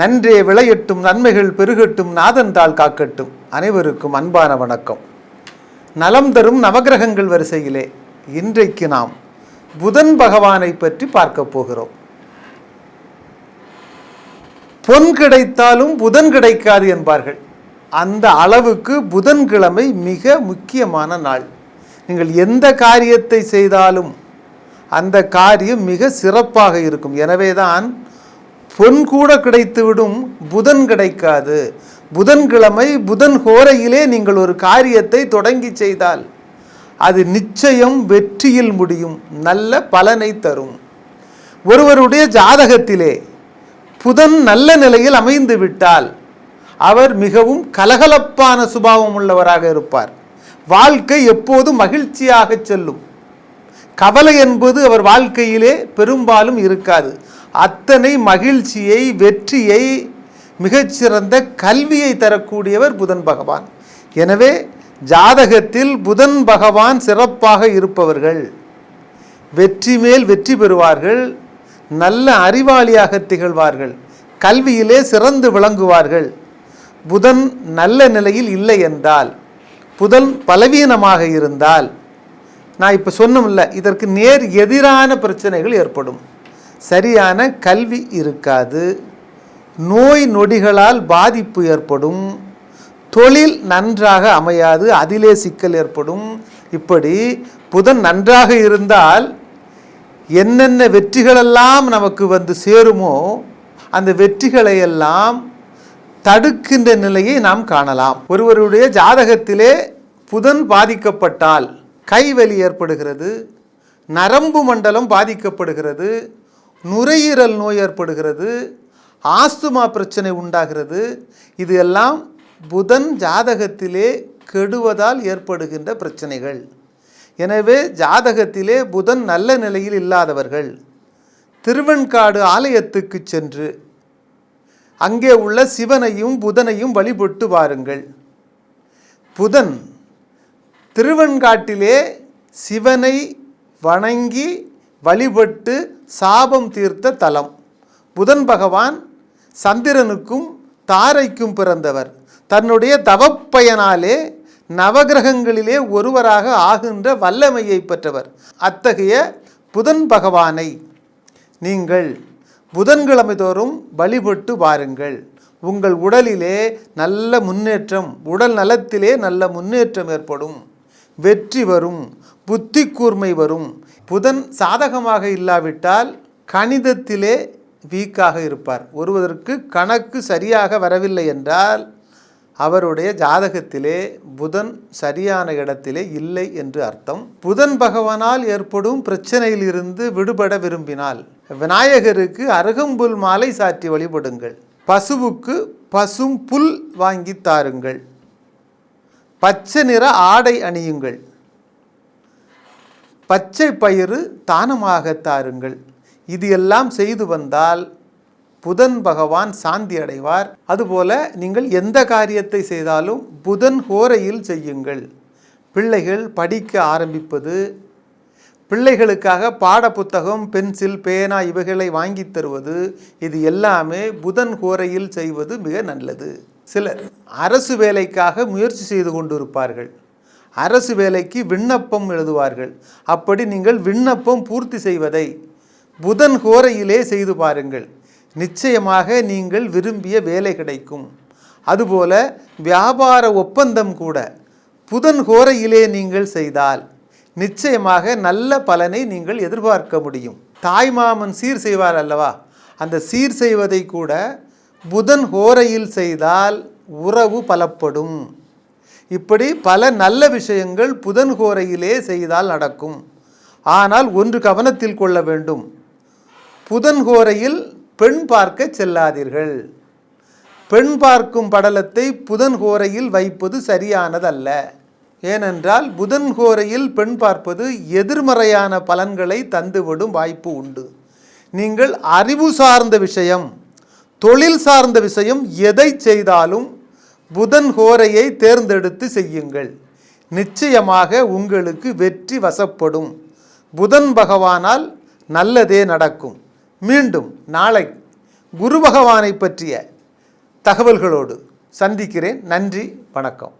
நன்றே விளையட்டும் நன்மைகள் பெருகட்டும் நாதன்தாள் காக்கட்டும். அனைவருக்கும் அன்பான வணக்கம். நலம் தரும் நவகிரகங்கள் வரிசையிலே இன்றைக்கு நாம் புதன் பகவானை பற்றி பார்க்க போகிறோம். பொன் கிடைத்தாலும் புதன் கிடைக்காது என்பார்கள். அந்த அளவுக்கு புதன்கிழமை மிக முக்கியமான நாள். நீங்கள் எந்த காரியத்தை செய்தாலும் அந்த காரியம் மிக சிறப்பாக இருக்கும். எனவே தான் பொன் கூட கிடைத்துவிடும் புதன் கிடைக்காது. புதன்கிழமை புதன் ஹோரையிலே நீங்கள் ஒரு காரியத்தை தொடங்கி செய்தால் அது நிச்சயம் வெற்றியில் முடியும் நல்ல பலனை தரும். ஒருவருடைய ஜாதகத்திலே புதன் நல்ல நிலையில் அமைந்து விட்டால் அவர் மிகவும் கலகலப்பான சுபாவம் உள்ளவராக இருப்பார். வாழ்க்கை எப்போதும் மகிழ்ச்சியாக செல்லும். கவலை என்பது அவர் வாழ்க்கையிலே பெரும்பாலும் இருக்காது. அத்தனை மகிழ்ச்சியை வெற்றியை மிகச்சிறந்த கல்வியை தரக்கூடியவர் புதன் பகவான். எனவே ஜாதகத்தில் புதன் பகவான் சிறப்பாக இருப்பவர்கள் வெற்றி மேல் வெற்றி பெறுவார்கள் நல்ல அறிவாளியாக திகழ்வார்கள் கல்வியிலே சிறந்து விளங்குவார்கள். புதன் நல்ல நிலையில் இல்லை என்றால் புதன் பலவீனமாக இருந்தால் நான் இப்போ சொன்னோம்ல இதற்கு நேர் எதிரான பிரச்சனைகள் ஏற்படும். சரியான கல்வி இருக்காது. நோய் நொடிகளால் பாதிப்பு ஏற்படும். தொழில் நன்றாக அமையாது அதிலே சிக்கல் ஏற்படும். இப்படி புதன் நன்றாக இருந்தால் என்னென்ன வெற்றிகளெல்லாம் நமக்கு வந்து சேருமோ அந்த வெற்றிகளை எல்லாம் தடுக்கின்ற நிலையை நாம் காணலாம். ஒருவருடைய ஜாதகத்திலே புதன் பாதிக்கப்பட்டால் கைவலி ஏற்படுகிறது நரம்பு மண்டலம் பாதிக்கப்படுகிறது நுரையீரல் நோய் ஏற்படுகிறது ஆஸ்துமா பிரச்சனை உண்டாகிறது. இது எல்லாம் புதன் ஜாதகத்திலே கெடுவதால் ஏற்படுகின்ற பிரச்சனைகள். எனவே ஜாதகத்திலே புதன் நல்ல நிலையில் இல்லாதவர்கள் திருவெண்காடு ஆலயத்துக்கு சென்று அங்கே உள்ள சிவனையும் புதனையும் வழிபட்டு வாருங்கள். புதன் திருவெண்காட்டிலே சிவனை வணங்கி வழிபட்டு சாபம் தீர்த்த தலம். புதன் பகவான் சந்திரனுக்கும் தாரைக்கும் பிறந்தவர். தன்னுடைய தவப்பயனாலே நவகிரகங்களிலே ஒருவராக ஆகின்ற வல்லமையை பெற்றவர். அத்தகைய புதன் பகவானை நீங்கள் புதன்கிழமை தோறும் வழிபட்டு வாருங்கள். உங்கள் உடலிலே நல்ல முன்னேற்றம் உடல் நலத்திலே நல்ல முன்னேற்றம் ஏற்படும். வெற்றி வரும். புத்தி கூர்மை வரும். புதன் சாதகமாக இல்லாவிட்டால் கணிதத்திலே வீக்காக இருப்பார். ஒருவதற்கு கணக்கு சரியாக வரவில்லை என்றால் அவருடைய ஜாதகத்திலே புதன் சரியான இடத்திலே இல்லை என்று அர்த்தம். புதன் பகவானால் ஏற்படும் பிரச்சனையிலிருந்து விடுபட விரும்பினால் விநாயகருக்கு அருகம்புல் மாலை சாற்றி வழிபடுங்கள். பசுவுக்கு பசும் புல் வாங்கி தாருங்கள். பச்சை நிற ஆடை அணியுங்கள். பச்சை பயிறு தானமாக தாருங்கள். இது எல்லாம் செய்து வந்தால் புதன் பகவான் சாந்தி அடைவார். அதுபோல நீங்கள் எந்த காரியத்தை செய்தாலும் புதன் ஹோரையில் செய்யுங்கள். பிள்ளைகள் படிக்க ஆரம்பிப்பது பிள்ளைகளுக்காக பாடப்புத்தகம் பென்சில் பேனா இவைகளை வாங்கி தருவது இது எல்லாமே புதன் கோரையில் செய்வது மிக நல்லது. சிலர் அரசு வேலைக்காக முயற்சி செய்து கொண்டிருப்பார்கள். அரசு வேலைக்கு விண்ணப்பம் எழுதுவார்கள். அப்படி நீங்கள் விண்ணப்பம் பூர்த்தி செய்வதை புதன் ஹோரையிலே செய்து பாருங்கள். நிச்சயமாக நீங்கள் விரும்பிய வேலை கிடைக்கும். அதுபோல வியாபார ஒப்பந்தம் கூட புதன் ஹோரையிலே நீங்கள் செய்தால் நிச்சயமாக நல்ல பலனை நீங்கள் எதிர்பார்க்க முடியும். தாய்மாமன் சீர் செய்வார் அல்லவா? அந்த சீர் செய்வதை கூட புதன் ஹோரையில் செய்தால் உறவு பலப்படும். இப்படி பல நல்ல விஷயங்கள் புதன் கோரையிலே செய்தால் நடக்கும். ஆனால் ஒன்று கவனத்தில் கொள்ள வேண்டும். புதன் கோரையில் பெண் பார்க்க செல்லாதீர்கள். பெண் பார்க்கும் படலத்தை புதன் கோரையில் வைப்பது சரியானதல்ல. ஏனென்றால் புதன் கோரையில் பெண் பார்ப்பது எதிர்மறையான பலன்களை தந்துவிடும் வாய்ப்பு உண்டு. நீங்கள் அறிவு சார்ந்த விஷயம் தொழில் சார்ந்த விஷயம் எதை செய்தாலும் புதன் ஹோரையை தேர்ந்தெடுத்து செய்யுங்கள். நிச்சயமாக உங்களுக்கு வெற்றி வசப்படும். புதன் பகவானால் நல்லதே நடக்கும். மீண்டும் நாளை குரு பகவானை பற்றிய தகவல்களோடு சந்திக்கிறேன். நன்றி வணக்கம்.